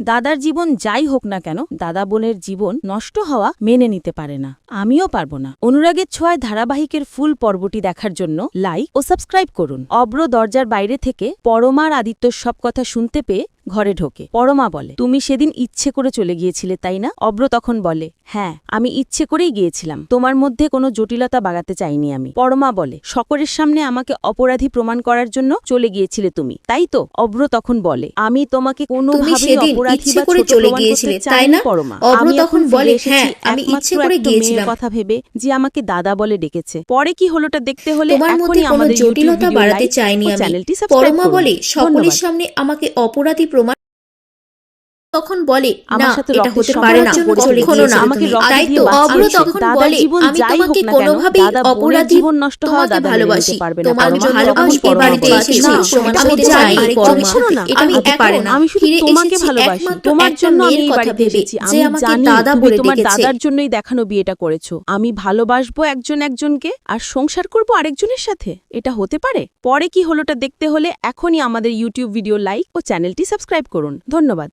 দাদার জীবন যাই হোক না কেন, দাদা বোনের জীবন নষ্ট হওয়া মেনে নিতে পারে না। আমিও পারব না। অনুরাগের ছোঁয়ায় ধারাবাহিকের ফুল পর্বটি দেখার জন্য লাইক ও সাবস্ক্রাইব করুন। অব্র দরজার বাইরে থেকে পরমার আদিত্যর সব কথা শুনতে পেয়ে ঘরে ঢোকে। পরমা বলে তুমি সেদিন ইচ্ছে করে চলে গিয়েছিলে তাই না? অব্র তখন বলে হ্যাঁ আমি ইচ্ছে করেই গিয়েছিলাম। তোমার মধ্যে কোনো জটিলতা বাগাতে চাইনি আমি। পরমা বলে সকলের সামনে আমাকে অপরাধী প্রমাণ করার জন্য চলে গিয়েছিলে তুমি তাই তো? অব্র তখন বলে আমি তোমাকে তুমি কোনোভাবেই সেদিন অপরাধী বা ছোট প্রমাণ করতে গিয়েছিলে, না? পরমা। আমি তখন বলে, হ্যাঁ, আমি ইচ্ছে করে গিয়েছিলাম। কথা ভেবে যে আমাকে দাদা বলে ডেকেছে। পরে কি হলোটা দেখতে হলে এখনই আমাদের জটিলতা বাড়াতে চাইনি আমি। চ্যানেলটি পরমা বলে সকলের সামনে আমাকে অপরাধী তখন বলে আমার সাথে এটা হতে পারে না চলে কখনো না। আমাকে তুমি। রক্ত তাই তো বাঁচিয়েছে। তখন বলে আমি তোমাকে কেন, কোনোভাবেই অপরাধী জীবন নষ্ট হওয়া তোমাকে দাদা ভালোবাসি। তোমার জন্য আমি এ বাড়িতে এসেছি। আমি হতে চাই পারে না। তুমি শোনো না, এটা আমি হতে পারে না। আমি শুধু তোমাকে ভালোবাসি। তোমার জন্য আমি এই বাড়িতে এসেছি যে আমি জানি দাদা বলে তোমার দাদার জন্যই দেখানো বিয়েটা করেছ। আমি ভালোবাসবো একজন একজনকে আর সংসার করব আরেকজনের সাথে। এটা হতে পারে? পরে কি হলোটা দেখতে হলে এখনই আমাদের ইউটিউব ভিডিও লাইক ও চ্যানেলটি সাবস্ক্রাইব করুন ধন্যবাদ